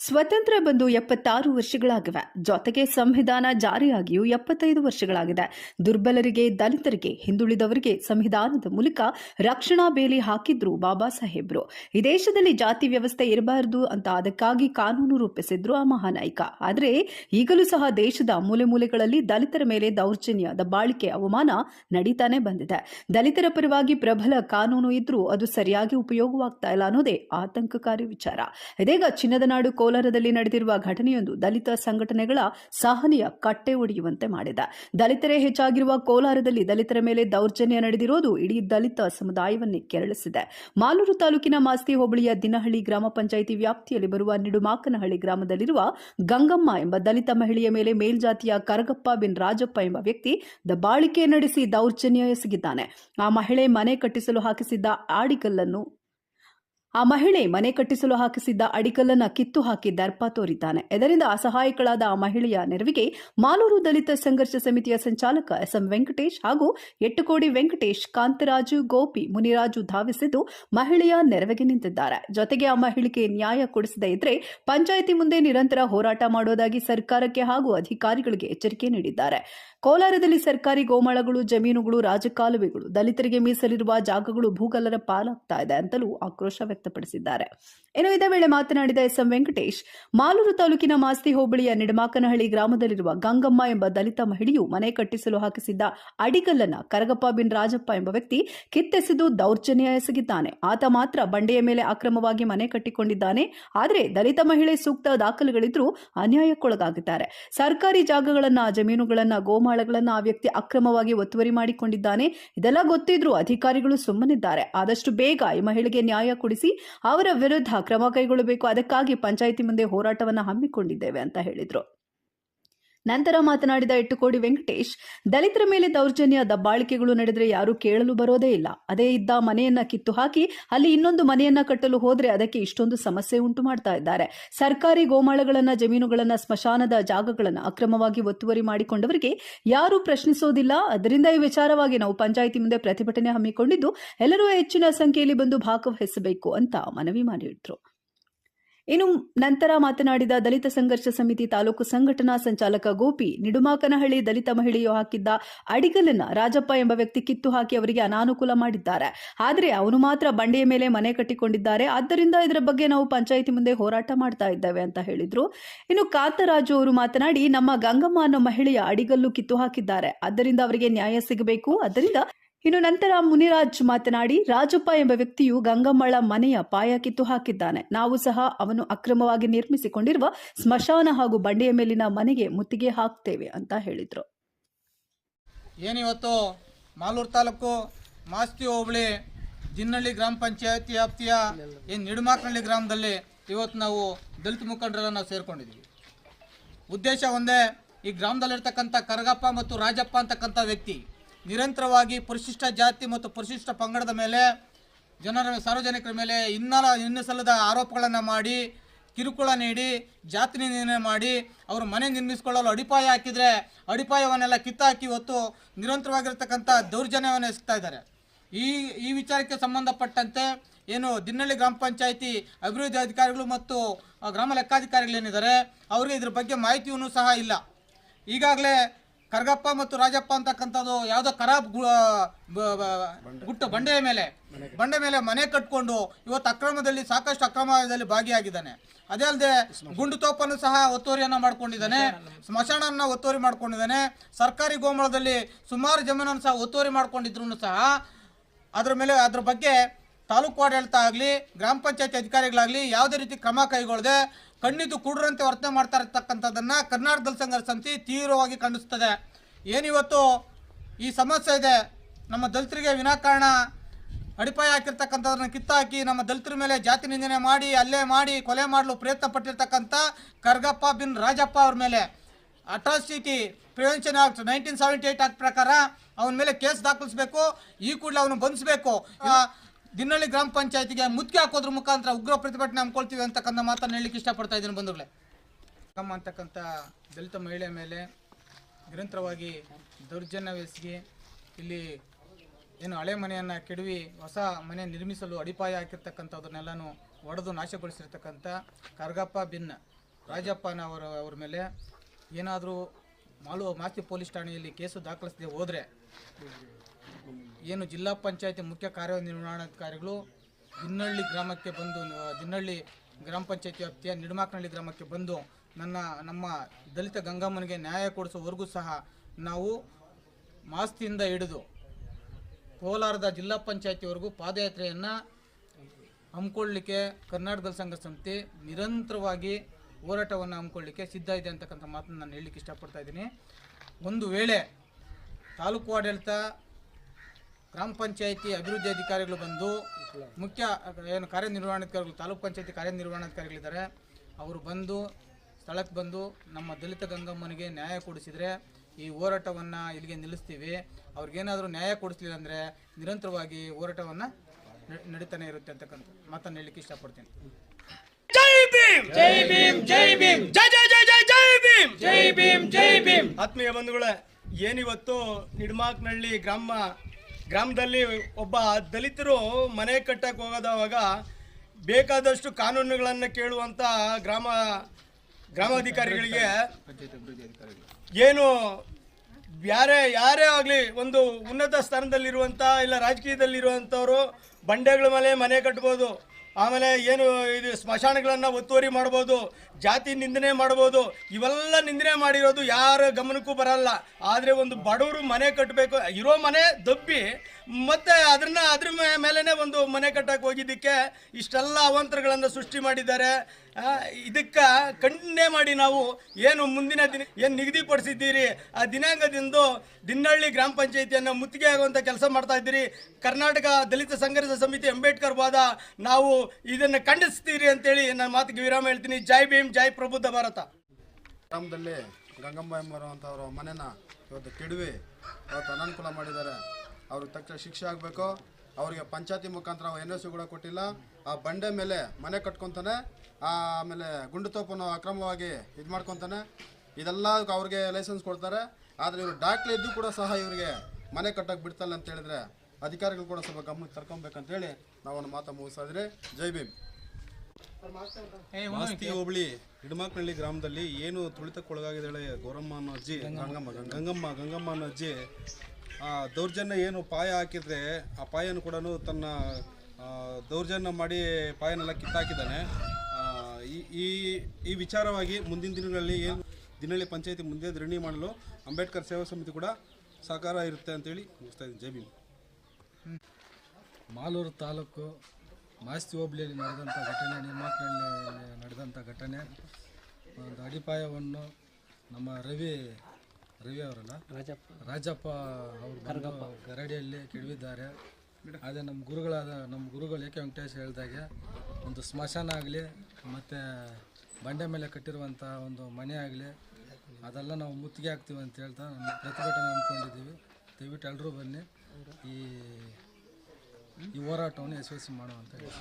ಸ್ವತಂತ್ರ ಬಂದು ಎಪ್ಪತ್ತಾರು ವರ್ಷಗಳಾಗಿವೆ. ಜೊತೆಗೆ ಸಂವಿಧಾನ ಜಾರಿಯಾಗಿಯೂ ಎಪ್ಪತ್ತೈದು ವರ್ಷಗಳಾಗಿದೆ. ದುರ್ಬಲರಿಗೆ, ದಲಿತರಿಗೆ, ಹಿಂದುಳಿದವರಿಗೆ ಸಂವಿಧಾನದ ಮೂಲಕ ರಕ್ಷಣಾ ಬೇಲಿ ಹಾಕಿದ್ರು ಬಾಬಾ ಸಾಹೇಬ್ರು. ಈ ದೇಶದಲ್ಲಿ ಜಾತಿ ವ್ಯವಸ್ಥೆ ಇರಬಾರದು ಅಂತ ಅದಕ್ಕಾಗಿ ಕಾನೂನು ರೂಪಿಸಿದ್ರು ಆ ಮಹಾನಾಯಕ. ಆದರೆ ಈಗಲೂ ಸಹ ದೇಶದ ಮೂಲೆ ಮೂಲೆಗಳಲ್ಲಿ ದಲಿತರ ಮೇಲೆ ದೌರ್ಜನ್ಯ ದಬ್ಬಾಳಿಕೆ ಅವಮಾನ ನಡೀತಾನೆ ಬಂದಿದೆ. ದಲಿತರ ಪರವಾಗಿ ಪ್ರಬಲ ಕಾನೂನು ಇದ್ರೂ ಅದು ಸರಿಯಾಗಿ ಉಪಯೋಗವಾಗ್ತಾ ಇಲ್ಲ ಅನ್ನೋದೇ ಆತಂಕಕಾರಿ ವಿಚಾರ. ಇದೀಗ ಚಿನ್ನದ ನಾಡು ಕೋಲಾರದಲ್ಲಿ ನಡೆದಿರುವ ಘಟನೆಯೊಂದು ದಲಿತ ಸಂಘಟನೆಗಳ ಸಹನೆಯ ಕಟ್ಟೆ ಒಡೆಯುವಂತೆ ಮಾಡಿದೆ. ದಲಿತರೇ ಹೆಚ್ಚಾಗಿರುವ ಕೋಲಾರದಲ್ಲಿ ದಲಿತರ ಮೇಲೆ ದೌರ್ಜನ್ಯ ನಡೆದಿರೋದು ಇಡೀ ದಲಿತ ಸಮುದಾಯವನ್ನೇ ಕೆರಳಿಸಿದೆ. ಮಾಲೂರು ತಾಲೂಕಿನ ಮಾಸ್ತಿ ಹೋಬಳಿಯ ದಿನಹಳ್ಳಿ ಗ್ರಾಮ ಪಂಚಾಯಿತಿ ವ್ಯಾಪ್ತಿಯಲ್ಲಿ ಬರುವ ನಿಡುಮಾಕನಹಳ್ಳಿ ಗ್ರಾಮದಲ್ಲಿರುವ ಗಂಗಮ್ಮ ಎಂಬ ದಲಿತ ಮಹಿಳೆಯ ಮೇಲೆ ಮೇಲ್ಜಾತಿಯ ಕರಗಪ್ಪ ಬಿನ್ ರಾಜಪ್ಪ ಎಂಬ ವ್ಯಕ್ತಿ ದಬಾಳಿಕೆ ನಡೆಸಿ ದೌರ್ಜನ್ಯ ಎಸಗಿದ್ದಾನೆ. ಆ ಮಹಿಳೆ ಮನೆ ಕಟ್ಟಿಸಲು ಹಾಕಿಸಿದ್ದ ಆಡಿಕಲ್ಲನ್ನು ಆ ಮಹಿಳೆ ಮನೆ ಕಟ್ಟಿಸಲು ಹಾಕಿಸಿದ್ದ ಅಡಿಕಲ್ಲನ್ನ ಕಿತ್ತು ಹಾಕಿ ದರ್ಪ ತೋರಿದ್ದಾನೆ. ಇದರಿಂದ ಅಸಹಾಯಕಳಾದ ಆ ಮಹಿಳೆಯ ನೆರವಿಗೆ ಮಾಲೂರು ದಲಿತ ಸಂಘರ್ಷ ಸಮಿತಿಯ ಸಂಚಾಲಕ ಎಸ್ಎಂ ವೆಂಕಟೇಶ್ ಹಾಗೂ ಎಟ್ಟುಕೋಡಿ ವೆಂಕಟೇಶ್, ಕಾಂತರಾಜು, ಗೋಪಿ, ಮುನಿರಾಜು ಧಾವಿಸಿದ್ದು ಮಹಿಳೆಯ ನೆರವಿಗೆ ನಿಂತಿದ್ದಾರೆ. ಜೊತೆಗೆ ಆ ಮಹಿಳೆಗೆ ನ್ಯಾಯ ಕೊಡಿಸದೇ ಇದ್ರೆ ಪಂಚಾಯಿತಿ ಮುಂದೆ ನಿರಂತರ ಹೋರಾಟ ಮಾಡೋದಾಗಿ ಸರ್ಕಾರಕ್ಕೆ ಹಾಗೂ ಅಧಿಕಾರಿಗಳಿಗೆ ಎಚ್ಚರಿಕೆ ನೀಡಿದ್ದಾರೆ. ಕೋಲಾರದಲ್ಲಿ ಸರ್ಕಾರಿ ಗೋಮಾಳಗಳು, ಜಮೀನುಗಳು, ರಾಜಕಾಲುವೆಗಳು, ದಲಿತರಿಗೆ ಮೀಸಲಿರುವ ಜಾಗಗಳು ಭೂಗಲ್ಲರ ಪಾಲಾಗ್ತಾ ಇದೆ ಅಂತಲೂ ಆಕ್ರೋಶ ವ್ಯಕ್ತಪಡಿಸಿದ್ದಾರೆ. ಇನ್ನು ಇದೇ ವೇಳೆ ಮಾತನಾಡಿದ ಎಸ್ಎಂ ವೆಂಕಟೇಶ್, ಮಾಲೂರು ತಾಲೂಕಿನ ಮಾಸ್ತಿ ಹೋಬಳಿಯ ನಿಡಮಾಕನಹಳ್ಳಿ ಗ್ರಾಮದಲ್ಲಿರುವ ಗಂಗಮ್ಮ ಎಂಬ ದಲಿತ ಮಹಿಳೆಯು ಮನೆ ಕಟ್ಟಿಸಲು ಹಾಕಿಸಿದ್ದ ಅಡಿಗಲ್ಲನ್ನ ಕರಗಪ್ಪ ಬಿನ್ ರಾಜಪ್ಪ ಎಂಬ ವ್ಯಕ್ತಿ ಕಿತ್ತೆಸೆದು ದೌರ್ಜನ್ಯ ಎಸಗಿದ್ದಾನೆ. ಆತ ಮಾತ್ರ ಬಂಡೆಯ ಮೇಲೆ ಅಕ್ರಮವಾಗಿ ಮನೆ ಕಟ್ಟಿಕೊಂಡಿದ್ದಾನೆ. ಆದರೆ ದಲಿತ ಮಹಿಳೆ ಸೂಕ್ತ ದಾಖಲೆಗಳಿದ್ರೂ ಅನ್ಯಾಯಕ್ಕೊಳಗಾಗಿದ್ದಾರೆ. ಸರ್ಕಾರಿ ಜಾಗಗಳನ್ನ, ಜಮೀನುಗಳನ್ನ, ಗೋಮಾಳಗಳನ್ನ ಆ ವ್ಯಕ್ತಿ ಅಕ್ರಮವಾಗಿ ಒತ್ತುವರಿ ಮಾಡಿಕೊಂಡಿದ್ದಾನೆ. ಇದೆಲ್ಲ ಗೊತ್ತಿದ್ರೂ ಅಧಿಕಾರಿಗಳು ಸುಮ್ಮನಿದ್ದಾರೆ. ಆದಷ್ಟು ಬೇಗ ಈ ಮಹಿಳೆಗೆ ನ್ಯಾಯ ಕೊಡಿಸಿ ಅವರ ವಿರುದ್ಧ ಕ್ರಮ ಕೈಗೊಳ್ಳಬೇಕು. ಅದಕ್ಕಾಗಿ ಪಂಚಾಯಿತಿ ಮುಂದೆ ಹೋರಾಟವನ್ನ ಹಮ್ಮಿಕೊಂಡಿದ್ದೇವೆ ಅಂತ ಹೇಳಿದ್ರು. ನಂತರ ಮಾತನಾಡಿದ ಎಟ್ಟುಕೋಡಿ ವೆಂಕಟೇಶ್, ದಲಿತರ ಮೇಲೆ ದೌರ್ಜನ್ಯ ದಬ್ಬಾಳಿಕೆಗಳು ನಡೆದರೆ ಯಾರೂ ಕೇಳಲು ಬರೋದೇ ಇಲ್ಲ. ಅದೇ ಇದ್ದ ಮನೆಯನ್ನ ಕಿತ್ತು ಹಾಕಿ ಅಲ್ಲಿ ಇನ್ನೊಂದು ಮನೆಯನ್ನ ಕಟ್ಟಲು ಹೋದ್ರೆ ಅದಕ್ಕೆ ಇಷ್ಟೊಂದು ಸಮಸ್ಯೆ ಉಂಟು ಮಾಡ್ತಾ ಇದ್ದಾರೆ. ಸರ್ಕಾರಿ ಗೋಮಾಳಗಳನ್ನ, ಜಮೀನುಗಳನ್ನ, ಸ್ಮಶಾನದ ಜಾಗಗಳನ್ನು ಅಕ್ರಮವಾಗಿ ಒತ್ತುವರಿ ಮಾಡಿಕೊಂಡವರಿಗೆ ಯಾರೂ ಪ್ರಶ್ನಿಸೋದಿಲ್ಲ. ಅದರಿಂದ ಈ ವಿಚಾರವಾಗಿ ನಾವು ಪಂಚಾಯಿತಿ ಮುಂದೆ ಪ್ರತಿಭಟನೆ ಹಮ್ಮಿಕೊಂಡಿದ್ದು, ಎಲ್ಲರೂ ಹೆಚ್ಚಿನ ಸಂಖ್ಯೆಯಲ್ಲಿ ಬಂದು ಭಾಗವಹಿಸಬೇಕು ಅಂತ ಮನವಿ ಮಾಡಿದ್ರು. ಇನ್ನು ನಂತರ ಮಾತನಾಡಿದ ದಲಿತ ಸಂಘರ್ಷ ಸಮಿತಿ ತಾಲೂಕು ಸಂಘಟನಾ ಸಂಚಾಲಕ ಗೋಪಿ ನಿಡುಮಾಕನಹಳ್ಳಿ ದಲಿತ ಮಹಿಳೆಯು ಹಾಕಿದ್ದ ಅಡಿಗಲನ್ನ ರಾಜಪ್ಪ ಎಂಬ ವ್ಯಕ್ತಿ ಕಿತ್ತು ಹಾಕಿ ಅವರಿಗೆ ಅನಾನುಕೂಲ ಮಾಡಿದ್ದಾರೆ. ಆದರೆ ಅವನು ಮಾತ್ರ ಬಂಡೆಯ ಮೇಲೆ ಮನೆ ಕಟ್ಟಿಕೊಂಡಿದ್ದಾರೆ. ಆದ್ದರಿಂದ ಇದರ ಬಗ್ಗೆ ನಾವು ಪಂಚಾಯಿತಿ ಮುಂದೆ ಹೋರಾಟ ಮಾಡ್ತಾ ಇದ್ದೇವೆ ಅಂತ ಹೇಳಿದ್ರು. ಇನ್ನು ಕಾತರಾಜು ಅವರು ಮಾತನಾಡಿ, ನಮ್ಮ ಗಂಗಮ್ಮ ಅನ್ನೋ ಮಹಿಳೆಯ ಅಡಿಗಲ್ಲು ಕಿತ್ತು ಹಾಕಿದ್ದಾರೆ. ಆದ್ದರಿಂದ ಅವರಿಗೆ ನ್ಯಾಯ ಸಿಗಬೇಕು. ಆದ್ದರಿಂದ ಇನ್ನು ನಂತರ ಮುನಿರಾಜ್ ಮಾತನಾಡಿ, ರಾಜಪ್ಪ ಎಂಬ ವ್ಯಕ್ತಿಯು ಗಂಗಮ್ಮಳ ಮನೆಯ ಪಾಯ ಕಿತ್ತು ಹಾಕಿದ್ದಾನೆ. ನಾವು ಸಹ ಅವನು ಅಕ್ರಮವಾಗಿ ನಿರ್ಮಿಸಿಕೊಂಡಿರುವ ಸ್ಮಶಾನ ಹಾಗೂ ಬಂಡೆಯ ಮೇಲಿನ ಮನೆಗೆ ಮುತ್ತಿಗೆ ಹಾಕ್ತೇವೆ ಅಂತ ಹೇಳಿದ್ರು. ಏನಿವತ್ತು ಮಾಲೂರು ತಾಲೂಕು ಮಾಸ್ತಿ ಹೋಬಳಿ ಜಿನ್ನಳ್ಳಿ ಗ್ರಾಮ ಪಂಚಾಯತಿ ವ್ಯಾಪ್ತಿಯ ಏನು ನಿಡುಮಾಕನಹಳ್ಳಿ ಗ್ರಾಮದಲ್ಲಿ ಇವತ್ತು ನಾವು ದಲಿತ ಮುಖಂಡರನ್ನು ನಾವು ಸೇರ್ಕೊಂಡಿದ್ದೀವಿ. ಉದ್ದೇಶ ಒಂದೇ, ಈ ಗ್ರಾಮದಲ್ಲಿರ್ತಕ್ಕಂಥ ಕರಗಪ್ಪ ಮತ್ತು ರಾಜಪ್ಪ ಅಂತಕ್ಕಂಥ ವ್ಯಕ್ತಿ ನಿರಂತರವಾಗಿ ಪರಿಶಿಷ್ಟ ಜಾತಿ ಮತ್ತು ಪರಿಶಿಷ್ಟ ಪಂಗಡದ ಮೇಲೆ ಜನರ ಸಾರ್ವಜನಿಕರ ಮೇಲೆ ಇನ್ನಲ ಇನ್ನಿಸಲ್ಲದ ಆರೋಪಗಳನ್ನು ಮಾಡಿ, ಕಿರುಕುಳ ನೀಡಿ, ಜಾತಿ ನಿಂದನೆ ಮಾಡಿ, ಅವರು ಮನೆ ನಿರ್ಮಿಸಿಕೊಳ್ಳಲು ಅಡಿಪಾಯ ಹಾಕಿದರೆ ಅಡಿಪಾಯವನ್ನೆಲ್ಲ ಕಿತ್ತಾಕಿ ಹೊತ್ತು ನಿರಂತರವಾಗಿರ್ತಕ್ಕಂಥ ದೌರ್ಜನ್ಯವನ್ನು ಎಸಗ್ತಾ ಇದ್ದಾರೆ. ಈ ಈ ವಿಚಾರಕ್ಕೆ ಸಂಬಂಧಪಟ್ಟಂತೆ ಏನು ದಿನ್ನಳ್ಳಿ ಗ್ರಾಮ ಪಂಚಾಯಿತಿ ಅಭಿವೃದ್ಧಿ ಅಧಿಕಾರಿಗಳು ಮತ್ತು ಗ್ರಾಮ ಲೆಕ್ಕಾಧಿಕಾರಿಗಳೇನಿದ್ದಾರೆ ಅವರಿಗೆ ಇದ್ರ ಬಗ್ಗೆ ಮಾಹಿತಿಯೂ ಸಹ ಇಲ್ಲ. ಈಗಾಗಲೇ ಕರ್ಗಪ್ಪ ಮತ್ತು ರಾಜಪ್ಪ ಅಂತಕ್ಕಂಥದ್ದು ಯಾವುದೋ ಖರಾಬ್ ಗುಟ್ಟ ಬಂಡೆಯ ಮೇಲೆ. ಬಂಡೆ ಮೇಲೆ ಮನೆ ಕಟ್ಕೊಂಡು ಇವತ್ತು ಅಕ್ರಮದಲ್ಲಿ ಸಾಕಷ್ಟು ಅಕ್ರಮದಲ್ಲಿ ಭಾಗಿಯಾಗಿದ್ದಾನೆ. ಅದೇ ಅಲ್ಲದೆ ಗುಂಡು ತೋಪನ್ನು ಸಹ ಒತ್ತುವರಿಯನ್ನು ಮಾಡ್ಕೊಂಡಿದ್ದಾನೆ. ಸ್ಮಶಾನನ ಒತ್ತುವರಿ ಮಾಡ್ಕೊಂಡಿದ್ದಾನೆ. ಸರ್ಕಾರಿ ಗೋಮಳದಲ್ಲಿ ಸುಮಾರು ಜಮೀನನ್ನು ಸಹ ಒತ್ತುವರಿ ಮಾಡ್ಕೊಂಡಿದ್ರು ಸಹ ಅದ್ರ ಮೇಲೆ ಅದ್ರ ಬಗ್ಗೆ ತಾಲೂಕು ಆಡಳಿತ ಆಗಲಿ, ಗ್ರಾಮ ಪಂಚಾಯತಿ ಅಧಿಕಾರಿಗಳಾಗಲಿ ಯಾವುದೇ ರೀತಿ ಕ್ರಮ ಕೈಗೊಳ್ಳದೆ ಕಣ್ಣಿದ್ದು ಕುಡ್ರಂತೆ ವರ್ತನೆ ಮಾಡ್ತಾ ಇರ್ತಕ್ಕಂಥದ್ದನ್ನು ಕರ್ನಾಟಕ ದಲಿತ ಸಮಿತಿ ತೀವ್ರವಾಗಿ ಖಂಡಿಸ್ತದೆ ಏನಿವತ್ತು ಈ ಸಮಸ್ಯೆ ಇದೆ, ನಮ್ಮ ದಲಿತರಿಗೆ ವಿನಾಕಾರಣ ಅಡಿಪಾಯ ಹಾಕಿರ್ತಕ್ಕಂಥದನ್ನು ಕಿತ್ತಾಕಿ, ನಮ್ಮ ದಲಿತರ ಮೇಲೆ ಜಾತಿ ನಿಂದನೆ ಮಾಡಿ ಅಲ್ಲೇ ಮಾಡಿ, ಕೊಲೆ ಮಾಡಲು ಪ್ರಯತ್ನ ಪಟ್ಟಿರ್ತಕ್ಕಂಥ ಕರ್ಗಪ್ಪ ಬಿನ್ ರಾಜಪ್ಪ ಅವ್ರ ಮೇಲೆ atrocity prevention act nineteen seventy eight act ಪ್ರಕಾರ ಅವನ ಮೇಲೆ ಕೇಸ್ ದಾಖಲಿಸಬೇಕು, ಈ ಕೂಡಲೇ ಅವನು ಬಂಧಿಸಬೇಕು. ದಿನ್ನಳ್ಳಿ ಗ್ರಾಮ ಪಂಚಾಯತಿಗೆ ಮುತ್ತಿಗೆ ಹಾಕೋದ್ರ ಮುಖಾಂತರ ಉಗ್ರ ಪ್ರತಿಭಟನೆ ಹಮ್ಮಿಕೊಳ್ತೀವಿ ಅಂತಕ್ಕಂಥ ಮಾತನ್ನು ಹೇಳಲಿಕ್ಕೆ ಇಷ್ಟಪಡ್ತಾ ಇದ್ದೀನಿ ಬಂಧುಗಳೇ. ನಮ್ಮ ಅಂತಕ್ಕಂಥ ದಲಿತ ಮಹಿಳೆ ಮೇಲೆ ನಿರಂತರವಾಗಿ ದೌರ್ಜನ್ಯವೆಸಗಿ ಇಲ್ಲಿ ಏನು ಹಳೆ ಮನೆಯನ್ನು ಕೆಡವಿ ಹೊಸ ಮನೆ ನಿರ್ಮಿಸಲು ಅಡಿಪಾಯ ಹಾಕಿರ್ತಕ್ಕಂಥದ್ದನ್ನೆಲ್ಲನೂ ಒಡೆದು ನಾಶಗೊಳಿಸಿರ್ತಕ್ಕಂಥ ಕರ್ಗಪ್ಪ ಬಿನ್ ರಾಜಪ್ಪನವರ ಅವ್ರ ಮೇಲೆ ಏನಾದರೂ ಮಾಲು ಮಾಸ್ತಿ ಪೊಲೀಸ್ ಠಾಣೆಯಲ್ಲಿ ಕೇಸು ದಾಖಲಿಸದೆ ಹೋದರೆ ಏನು ಜಿಲ್ಲಾ ಪಂಚಾಯತಿ ಮುಖ್ಯ ಕಾರ್ಯನಿರ್ವಹಣಾಧಿಕಾರಿಗಳು ದಿನ್ನಳ್ಳಿ ಗ್ರಾಮಕ್ಕೆ ಬಂದು ದಿನ್ನಹಳ್ಳಿ ಗ್ರಾಮ ಪಂಚಾಯತಿ ವ್ಯಾಪ್ತಿಯ ನಿಡ್ಮಾಕನಹಳ್ಳಿ ಗ್ರಾಮಕ್ಕೆ ಬಂದು ನನ್ನ, ನಮ್ಮ ದಲಿತ ಗಂಗಮ್ಮನಿಗೆ ನ್ಯಾಯ ಕೊಡಿಸೋವರೆಗೂ ಸಹ ನಾವು ಮಾಸ್ತಿಯಿಂದ ಹಿಡಿದು ಕೋಲಾರದ ಜಿಲ್ಲಾ ಪಂಚಾಯತಿವರೆಗೂ ಪಾದಯಾತ್ರೆಯನ್ನು ಹಮ್ಮಿಕೊಳ್ಳಲಿಕ್ಕೆ ಕರ್ನಾಟಕ ಸಂಘ ಸಂಸ್ಥೆ ನಿರಂತರವಾಗಿ ಹೋರಾಟವನ್ನು ಹಮ್ಮಿಕೊಳ್ಳಲಿಕ್ಕೆ ಸಿದ್ಧ ಇದೆ ಅಂತಕ್ಕಂಥ ಮಾತನ್ನು ನಾನು ಹೇಳಲಿಕ್ಕೆ ಇಷ್ಟಪಡ್ತಾ ಇದ್ದೀನಿ. ಒಂದು ವೇಳೆ ತಾಲೂಕು ಆಡಳಿತ ಗ್ರಾಮ ಪಂಚಾಯಿತಿ ಅಭಿವೃದ್ಧಿ ಅಧಿಕಾರಿಗಳು ಬಂದು ಮುಖ್ಯ ಏನು ಕಾರ್ಯನಿರ್ವಹಣಾಧಿಕಾರಿಗಳು ತಾಲೂಕು ಪಂಚಾಯತಿ ಕಾರ್ಯನಿರ್ವಹಣಾಧಿಕಾರಿಗಳಿದ್ದಾರೆ. ಅವರು ಬಂದು ಸ್ಥಳಕ್ಕೆ ಬಂದು ನಮ್ಮ ದಲಿತ ಗಂಗಮ್ಮನಿಗೆ ನ್ಯಾಯ ಕೊಡಿಸಿದರೆ ಈ ಹೋರಾಟವನ್ನು ಇಲ್ಲಿಗೆ ನಿಲ್ಲಿಸ್ತೀವಿ. ಅವ್ರಿಗೇನಾದರೂ ನ್ಯಾಯ ಕೊಡಿಸ್ಲಿಲ್ಲ ಅಂದರೆ ನಿರಂತರವಾಗಿ ಹೋರಾಟವನ್ನು ನಡೀತಾನೆ ಇರುತ್ತೆ ಅಂತಕ್ಕಂಥ ಮಾತನ್ನು ಹೇಳಲಿಕ್ಕೆ ಇಷ್ಟಪಡ್ತೀನಿ. ಜೈ ಭೀಮ್! ಜೈ ಭೀಮ್! ಜೈ ಭೀಮ್! ಜೈ ಜೈ ಜೈ ಜೈ ಜೈ ಭೀಮ್! ಜೈ ಭೀಮ್! ಜೈ ಭೀಮ್! ಆತ್ಮೀಯ ಬಂಧುಗಳೇ ಏನಿವತ್ತು ನಿಡ್ಮಾಕ್ನಹಳ್ಳಿ ಗ್ರಾಮ ಗ್ರಾಮದಲ್ಲಿ ಒಬ್ಬ ದಲಿತರು ಮನೆ ಕಟ್ಟಕ್ಕೆ ಹೋಗೋದವಾಗ ಬೇಕಾದಷ್ಟು ಕಾನೂನುಗಳನ್ನು ಕೇಳುವಂಥ ಗ್ರಾಮ ಗ್ರಾಮಾಧಿಕಾರಿಗಳಿಗೆ ಏನು ಯಾರೇ ಯಾರೇ ಆಗಲಿ ಒಂದು ಉನ್ನತ ಸ್ಥಾನದಲ್ಲಿರುವಂಥ ಇಲ್ಲ ರಾಜಕೀಯದಲ್ಲಿರುವಂಥವರು ಬಂಡೆಗಳ ಮೇಲೆ ಮನೆ ಕಟ್ಬೋದು. ಆಮೇಲೆ ಏನು ಇದು ಸ್ಮಶಾನಗಳನ್ನು ಒತ್ತುವರಿ ಮಾಡ್ಬೋದು, ಜಾತಿ ನಿಂದನೆ ಮಾಡ್ಬೋದು, ಇವೆಲ್ಲ ನಿಂದನೆ ಮಾಡಿರೋದು ಯಾರ ಗಮನಕ್ಕೂ ಬರಲ್ಲ. ಆದರೆ ಒಂದು ಬಡವರು ಮನೆ ಕಟ್ಟಬೇಕು ಇರೋ ಮನೆ ದಬ್ಬಿ ಮತ್ತೆ ಅದನ್ನ ಅದ್ರ ಮೇಲೆನೆ ಒಂದು ಮನೆ ಕಟ್ಟಕ್ಕೆ ಹೋಗಿದ್ದಕ್ಕೆ ಇಷ್ಟೆಲ್ಲ ಅವಾಂತರಗಳನ್ನು ಸೃಷ್ಟಿ ಮಾಡಿದ್ದಾರೆ. ಇದಕ್ಕೆ ಖಂಡನೆ ಮಾಡಿ ನಾವು ಏನು ಮುಂದಿನ ದಿನ ಏನು ನಿಗದಿಪಡಿಸಿದ್ದೀರಿ ಆ ದಿನಾಂಕದಿಂದ ದಿನ್ನಳ್ಳಿ ಗ್ರಾಮ ಪಂಚಾಯಿತಿಯನ್ನು ಮುತ್ತಿಗೆ ಆಗುವಂಥ ಕೆಲಸ ಮಾಡ್ತಾ ಇದ್ದೀರಿ. ಕರ್ನಾಟಕ ದಲಿತ ಸಂಘರ್ಷ ಸಮಿತಿ ಅಂಬೇಡ್ಕರ್ ವಾದ ನಾವು ಇದನ್ನು ಖಂಡಿಸ್ತೀರಿ ಅಂತೇಳಿ ನನ್ನ ಮಾತಿಗೆ ವಿರಾಮ ಹೇಳ್ತೀನಿ. ಜೈ ಭೀಮ್, ಜೈ ಪ್ರಬುದ್ಧ ಭಾರತ. ಗ್ರಾಮದಲ್ಲಿ ಗಂಗಮ್ಮ ಎಂಬರುವಂಥವ್ರ ಮನೆನ ಇವತ್ತು ಕೆಡವಿ ಇವತ್ತು ಅನನುಕೂಲ ಮಾಡಿದ್ದಾರೆ. ಅವ್ರಿಗೆ ತಕ್ಷಣ ಶಿಕ್ಷೆ ಆಗಬೇಕು. ಅವರಿಗೆ ಪಂಚಾಯತಿ ಮುಖಾಂತರ ಎನ್ ಎಸ್ ಕೂಡ ಕೊಟ್ಟಿಲ್ಲ. ಆ ಬಂಡೆ ಮೇಲೆ ಮನೆ ಕಟ್ಕೊತಾನೆ ಆಮೇಲೆ ಗುಂಡು ತೋಪನ್ನು ಅಕ್ರಮವಾಗಿ ಇದು ಮಾಡ್ಕೊತಾನೆ. ಇದೆಲ್ಲ ಅವ್ರಿಗೆ ಲೈಸೆನ್ಸ್ ಕೊಡ್ತಾರೆ. ಆದರೆ ಇವರು ಡಾಕ್ಟ್ರ್ ಇದ್ದು ಕೂಡ ಸಹ ಇವರಿಗೆ ಮನೆ ಕಟ್ಟಕ್ಕೆ ಬಿಡ್ತಲ್ಲ ಅಂತ ಹೇಳಿದ್ರೆ ಅಧಿಕಾರಿಗಳು ಕೂಡ ಸ್ವಲ್ಪ ಗಮನಕ್ಕೆ ತರ್ಕೊಬೇಕಂತೇಳಿ ನಾವು ಒಂದು ಮಾತು ಮುಗಿಸಿದ್ರೆ ಜೈ ಭೀಮ್. ಮಾಸ್ತಿ ಹೋಬಳಿ ಹಿಡಮಾಕ್ನಳ್ಳಿ ಗ್ರಾಮದಲ್ಲಿ ಏನು ತುಳಿತಕ್ಕೊಳಗಾಗಿದ್ದಾಳೆ ಗೌರಮ್ಮ ಅನ್ನೋ ಅಜ್ಜಿ? ಗಂಗಮ್ಮ. ಗಂಗಮ್ಮ ಗಂಗಮ್ಮ. ಅನ್ನೋ ಅಜ್ಜಿ ದೌರ್ಜನ್ಯ ಏನು ಪಾಯ ಹಾಕಿದ್ರೆ ಆ ಪಾಯನ ಕೂಡ ತನ್ನ ದೌರ್ಜನ್ಯ ಮಾಡಿ ಪಾಯನೆಲ್ಲ ಕಿತ್ತಾಕಿದ್ದಾನೆ. ಈ ಈ ವಿಚಾರವಾಗಿ ಮುಂದಿನ ದಿನಗಳಲ್ಲಿ ಏನು, ದಿನಳ್ಳಿ ಪಂಚಾಯತಿ ಮುಂದೆ ಧರಣಿ ಮಾಡಲು ಅಂಬೇಡ್ಕರ್ ಸೇವಾ ಸಮಿತಿ ಕೂಡ ಸಹಕಾರ ಇರುತ್ತೆ ಅಂತೇಳಿ ಮುಗಿಸ್ತಾ ಇದ್ದೀನಿ. ಜೈ ಮಾಲೂರು ತಾಲೂಕು ಮಾಸ್ತಿ ಹೋಬಳಿಯಲ್ಲಿ ನಡೆದಂಥ ಘಟನೆ ನಿರ್ಮಾಕ್ನಲ್ಲಿ ನಡೆದಂಥ ಘಟನೆ, ಒಂದು ಅಡಿಪಾಯವನ್ನು ನಮ್ಮ ರವಿ ರವಿ ಅವರಲ್ಲ? ರಾಜಪ್ಪ. ರಾಜಪ್ಪ ಅವರು ಗರಡಿಯಲ್ಲಿ ಕೆಡವಿದ್ದಾರೆ ಅದೇ ನಮ್ಮ ಗುರುಗಳಾದ ನಮ್ಮ ಗುರುಗಳು ಏಕೆ ವೆಂಕಟೇಶ್ ಹೇಳಿದಾಗೆ ಒಂದು ಸ್ಮಶಾನ ಆಗಲಿ ಮತ್ತು ಬಂಡೆ ಮೇಲೆ ಕಟ್ಟಿರುವಂಥ ಒಂದು ಮನೆ ಆಗಲಿ ಅದೆಲ್ಲ ನಾವು ಮುತ್ತಿಗೆ ಹಾಕ್ತೀವಿ ಅಂತ ಹೇಳ್ತಾ ನಮ್ಮ ಪ್ರತಿಭಟನೆ ಅಂದ್ಕೊಂಡಿದ್ದೀವಿ ದಯವಿಟ್ಟು ಎಲ್ಲರೂ ಬನ್ನಿ. ಈ ಈ ಹೋರಾಟವನ್ನು ಯಶಸ್ವಿ ಮಾಡುವಂತ ಹೇಳಿ.